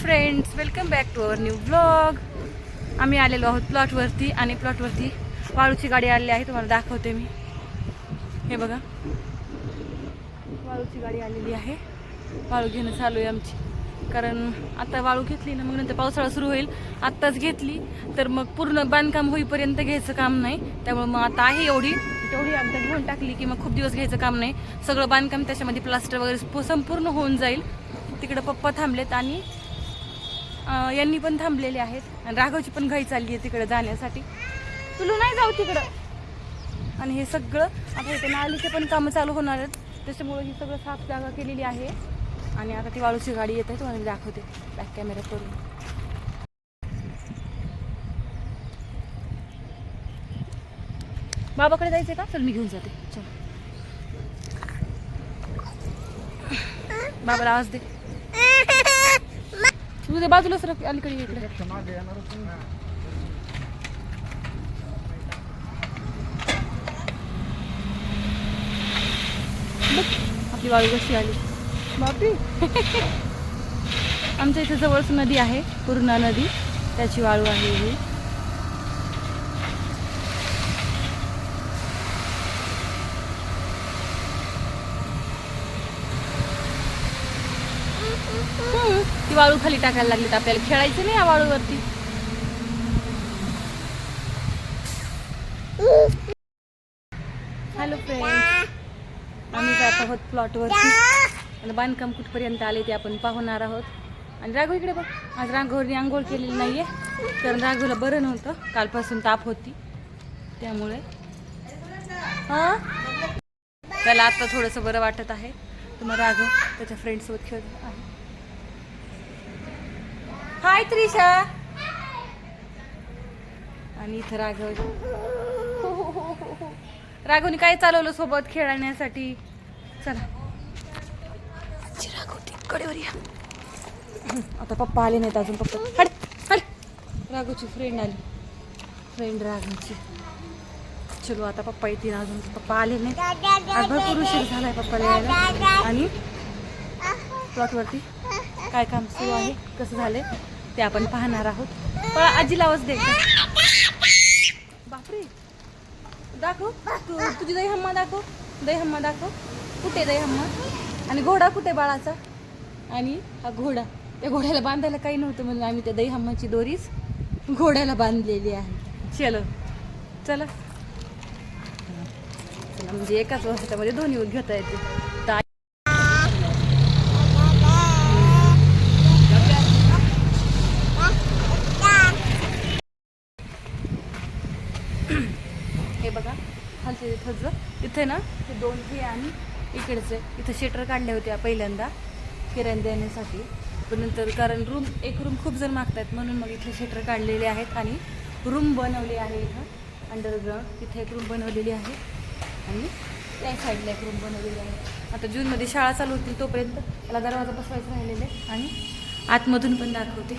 Friends welcome back to our new blog आम्ही आलेलो आहोत प्लॉटवरती आणि प्लॉटवरती वाळूची गाडी आलेली आहे तुम्हाला दाखवते मी. हे बघा. वाळूची गाडी आलेली आहे. वाळू घेणं चालू आहे आमची. कारण आता वाळू घेतली ना मग नंतर पावसाळा सुरू होईल. आत्ताच घेतली तर मग पूर्ण बांधकाम होईपर्यंत घ्यायचं काम नाही. त्यामुळे मग आता आहे एवढी. तेवढी आमच्या घेऊन टाकली की मग खूप दिवस घ्यायचं काम नाही. सगळं बांधकाम त्याच्यामध्ये प्लास्टर वगैरे संपूर्ण होऊन जाईल. तिकडं पप्पा थांबलेत आणि यांनी पण थांबलेले आहेत. आणि राघवची पण घाई चालली आहे तिकडे जाण्यासाठी. तुला नाही जाऊ तिकडं. आणि हे सगळं आता इथे नालीचे पण कामं चालू होणार आहेत. त्याच्यामुळे ही सगळं साफ जागा केलेली आहे. आणि आता ती वाळूची गाडी येत आहे तुम्हाला दाखवते. बॅक कॅमेरा करून बाबाकडे जायचं का? चल मी घेऊन जाते. चल. बाबाला आवाज दे. तू ते बाजूला सर अलीकडे इकडे. आपली वाळू कशी आली. बापरी आमच्या इथे जवळच नदी आहे पूर्णा नदी. त्याची वाळू आहे ही. ती वाळू खाली टाकायला लागली तर आपल्याला. खेळायचं नाही या वाळूवरती. हॅलो फ्रेंड आम्ही जात आहोत प्लॉटवरती आणि बांधकाम कुठपर्यंत आले ते आपण पाहणार आहोत. आणि राघव इकडे बघ. आज राघवने आंघोळ केलेली नाहीये. कारण राघवला बरं नव्हतं. कालपासून ताप होती. त्यामुळे. हा? त्याला आता थोडंसं बरं वाटत आहे. तुम्हाला राघव त्याच्या फ्रेंडसोबत खेळत आहे. हाय त्रिशा. आणि इथं राघव. हो, हो, हो, राघवने काय चालवलं सोबत खेळण्यासाठी? चला. राघव राघवती कडेवर या. आता पप्पा आले नाहीत अजून पप्पा. हड हड राघवची फ्रेंड आली. फ्रेंड राघवची. चलो आता पप्पा येतील अजून. पप्पा आले नाही भरपूर उशीर झालाय पप्पाला यायला. आणि? प्लॉटवरती काय काम सुरू आहे? कसं झालंय? ते आपण पाहणार आहोत. पण आजीला आवाज दे. बापरे. दाखव. तू तुझी दही हम्मा दाखव. दही हम्मा दाखव. कुठे दही हम्मा? आणि घोडा कुठे बाळाचा? आणि हा घोडा. त्या घोड्याला बांधायला काही नव्हतं म्हणून आम्ही त्या दही हम्माची दोरीच घोड्याला बांधलेली आहे. चलो. चला. चला म्हणजे एकाच वर्षामध्ये दोन्ही घेता येते तर हे बघा खालचे इथंच इथे ना हे दोन हे आणि इकडचे. इथं शेटर काढले होते पहिल्यांदा किराण देण्यासाठी पण नंतर कारण रूम एक रूम खूप जण मागतात म्हणून मग इथे शेटर काढलेले आहेत आणि रूम बनवली आहे इथं अंडरग्राऊंड इथे एक रूम बनवलेली आहे आणि त्या साईडला एक रूम बनवलेली आहे. आता जूनमध्ये शाळा चालू होती तोपर्यंत त्याला दरवाजा बसवायचा राहिलेले आणि आतमधून पण दाखवते.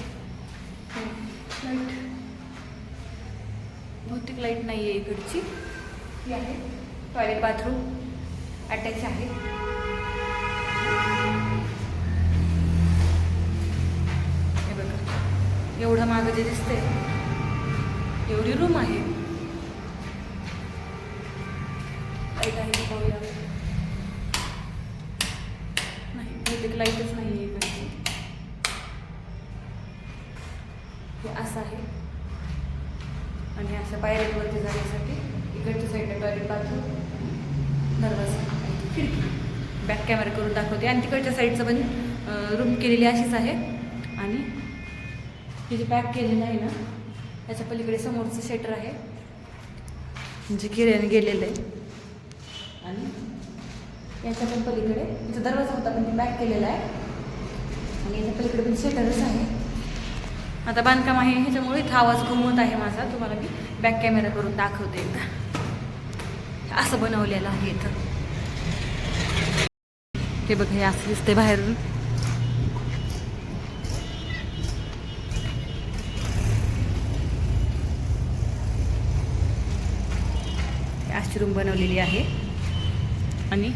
बहुतेक लाइट नाही आहे इकडची. ही आहे. टॉयलेट बाथरूम अटॅच आहे. हे बघा एवढं मागं जे दिसतंय एवढी रूम आहे. लाइट आहे पाहूया? नाही बहुतेक लाईटच नाही आहे इकडची हे असं आहे आणि अशा पायऱ्यांवरती जाण्यासाठी इकडच्या साईडला टॉयलेट बाथरूम दरवाजा आणि खिडकी बॅक कॅमेरा करून दाखवते. आणि तिकडच्या साईडचं पण रूम केलेली अशीच आहे. आणि हे जे पॅक केलेलं आहे ना त्याच्या पलीकडे समोरचं शेटर आहे. म्हणजे किऱ्याने गेलेलं आहे. आणि याच्या पण पलीकडे इथं दरवाजा होता पण ते पॅक केलेला आहे. आणि याच्या पलीकडे पण शेटरच आहे. आता बांधकाम आहे ह्याच्यामुळे इथं आवाज घुमवत आहे माझा. तुम्हाला मी बॅक कॅमेरा करून दाखवते एकदा. असं बनवलेलं आहे इथं. हे बघ हे असं दिसते बाहेरून. अशी रूम बनवलेली आहे. आणि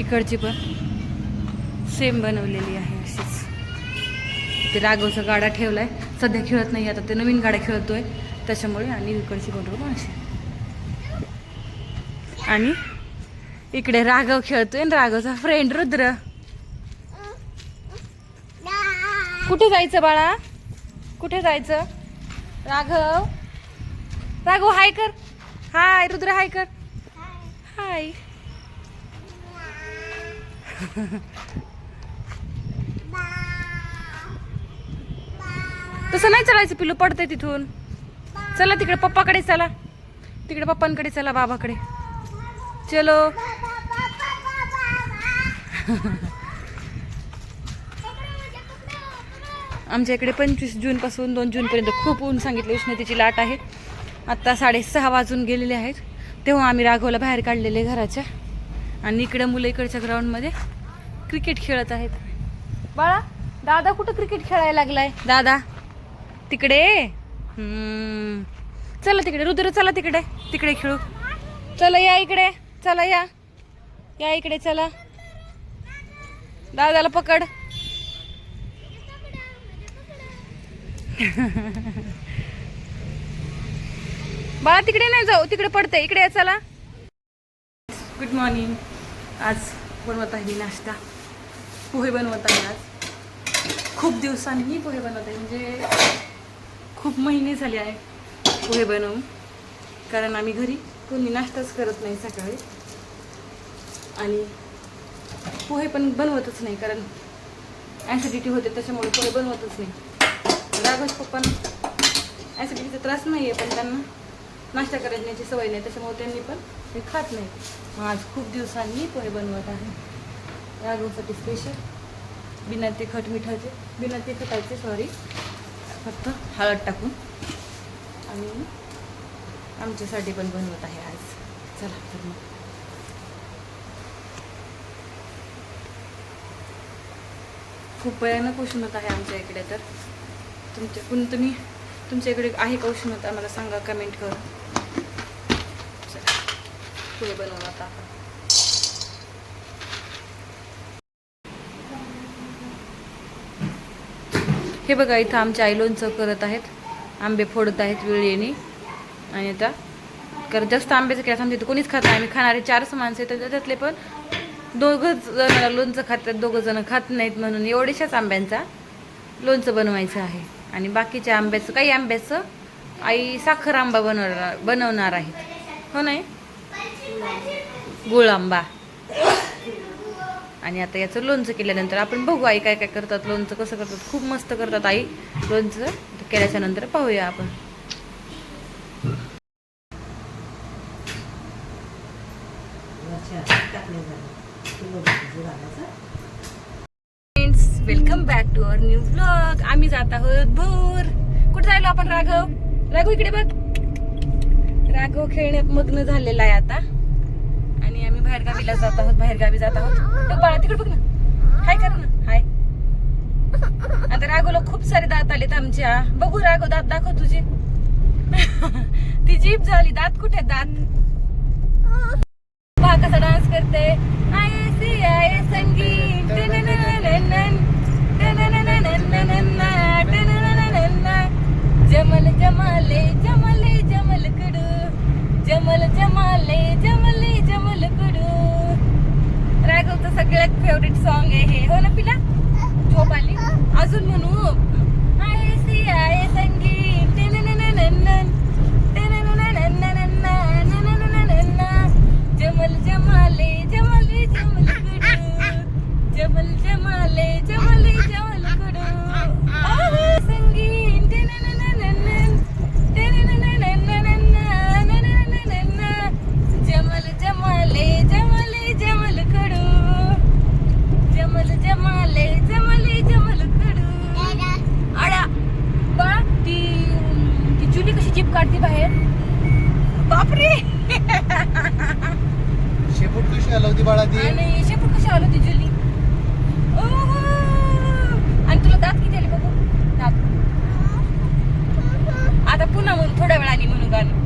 इकडची पण सेम बनवलेली आहे अशीच. ते राघवचा गाडा ठेवलाय. सध्या खेळत नाही आता ते नवीन गाड्या खेळतोय. त्याच्यामुळे आणि इकडची कंट्रोल अशी. आणि इकडे राघव खेळतोय ना राघवचा फ्रेंड रुद्र. कुठे जायचं बाळा? कुठे जायचं? राघव? राघव हाय कर. हाय रुद्र हाय कर. हाय तसं नाही चालायचं पिलू पडतंय तिथून. चला तिकडे पप्पाकडे चला. तिकडे पप्पांकडे चला बाबाकडे. चलो. आमच्या इकडे पंचवीस जूनपासून दोन जूनपर्यंत खूप ऊन सांगितले उष्णतेची लाट आहे. आत्ता साडेसहा वाजून गेलेले आहेत. तेव्हा आम्ही राघवला बाहेर काढलेले घराच्या. आणि इकडं मुलं इकडच्या ग्राउंडमध्ये क्रिकेट खेळत आहेत. बाळा दादा कुठं क्रिकेट खेळायला लागलाय? दादा तिकडे? चला तिकडे. रुद्र चला तिकडे. तिकडे खेळू. चला या इकडे. चला या. या इकडे चला. दादाला पकड. बाळा तिकडे नाही जाऊ तिकडे पडते इकडे या चला. गुड मॉर्निंग आज बनवत आहे मी नाश्ता. पोहे बनवत आहे आज. खूप दिवसांनी पोहे बनवत आहे. म्हणजे खूप महिने झाले आहे पोहे बनवून. कारण आम्ही घरी कोणी नाश्ताच करत नाही सकाळी. आणि पोहे पण बनवतच नाही कारण ॲसिडिटी होते त्याच्यामुळे पोहे बनवतच नाही. राघव पप्पांना ॲसिडिटीचा त्रास नाही आहे पण त्यांना नाश्ता करण्याची सवय नाही त्याच्यामुळे त्यांनी पण हे खात नाही. मग आज खूप दिवसांनी पोहे बनवत आहे. राघवसाठी स्पेशल बिना तिखट मिठाचे बिना तिखटाचे सॉरी फक्त हळद टाकून. आणि आमच्यासाठी पण बनवत आहे आज. चला तर मग. खूप भयानक उष्णता आहे आमच्या इकडे तर. तुमच्या पण तुम्ही तुमच्या इकडे आहे का उष्णता? मला सांगा कमेंट करून पुढे बनवू आता आपण. हे बघा इथं आमच्या आई लोणचं करत आहेत. आंबे फोडत आहेत वेळेने. आणि आता कर जास्त आंब्याचं केलं सांगते कोणीच खात नाही. आम्ही खाणारे चारच माणसं आहेत तर त्याच्यातले पण दोघं जण लोणचं खातात दोघं जण खात नाहीत म्हणून एवढ्याशाच आंब्यांचा लोणचं बनवायचं आहे. आणि बाकीच्या आंब्याचं काही आंब्याचं आई साखर आंबा बनवणार बनवणार आहेत हो नाही? गुळ आंबा. आणि आता याचं लोणचं केल्यानंतर आपण बघू आई काय काय करतात लोणचं कसं करतात. खूप मस्त करतात आई लोणचं. केल्याच्यानंतर पाहूया आपण friends welcome back to our new vlog आम्ही जात आहोत भोर. कुठे जायलो आपण राघव? राघव इकडे बघ. राघव खेळण्यात मग्न झालेला आहे आता. आणि आम्ही बाहेरगावीला जात आहोत बाहेरगावी जात आहोत. तो बाळा तिकडे बघ ना. हाय कर ना. हाय. आता राघवला खूप सारे दात आलेत आमच्या. बघू राघव दात दाखव तुझे. ती जीप झाली. दात कुठे दात. पहा कसा डान्स करते आये सी आये संगीत. जमल जमाले जमले जमल कुडू राघवचं सगळ्यात फेवरेट सॉन्ग आहे हे. हो ना पिला झोप आली अजून म्हणू आये सी आये संगीत टननननननन, टननननननन, ननननननन. जमल जमाले जमले जमल कडू जमल जमाले जमले जमल कडू आहे संगीत टनननननन, टननननननन, ननननननन. जमल जमाले जमले जमल कडू जमल जमाले जमले जमल कडू आड्या बा ती ती जुली कशी जीप काढते बाहेर. बापरे! शेपूट कशी हलवती बाळा ती आणि शेपूट कशी आलो ती जुली? ओहो. आणि तुला दात किती आले बघू? दात. आता पुन्हा म्हणून थोड्या वेळाने म्हणून गाणं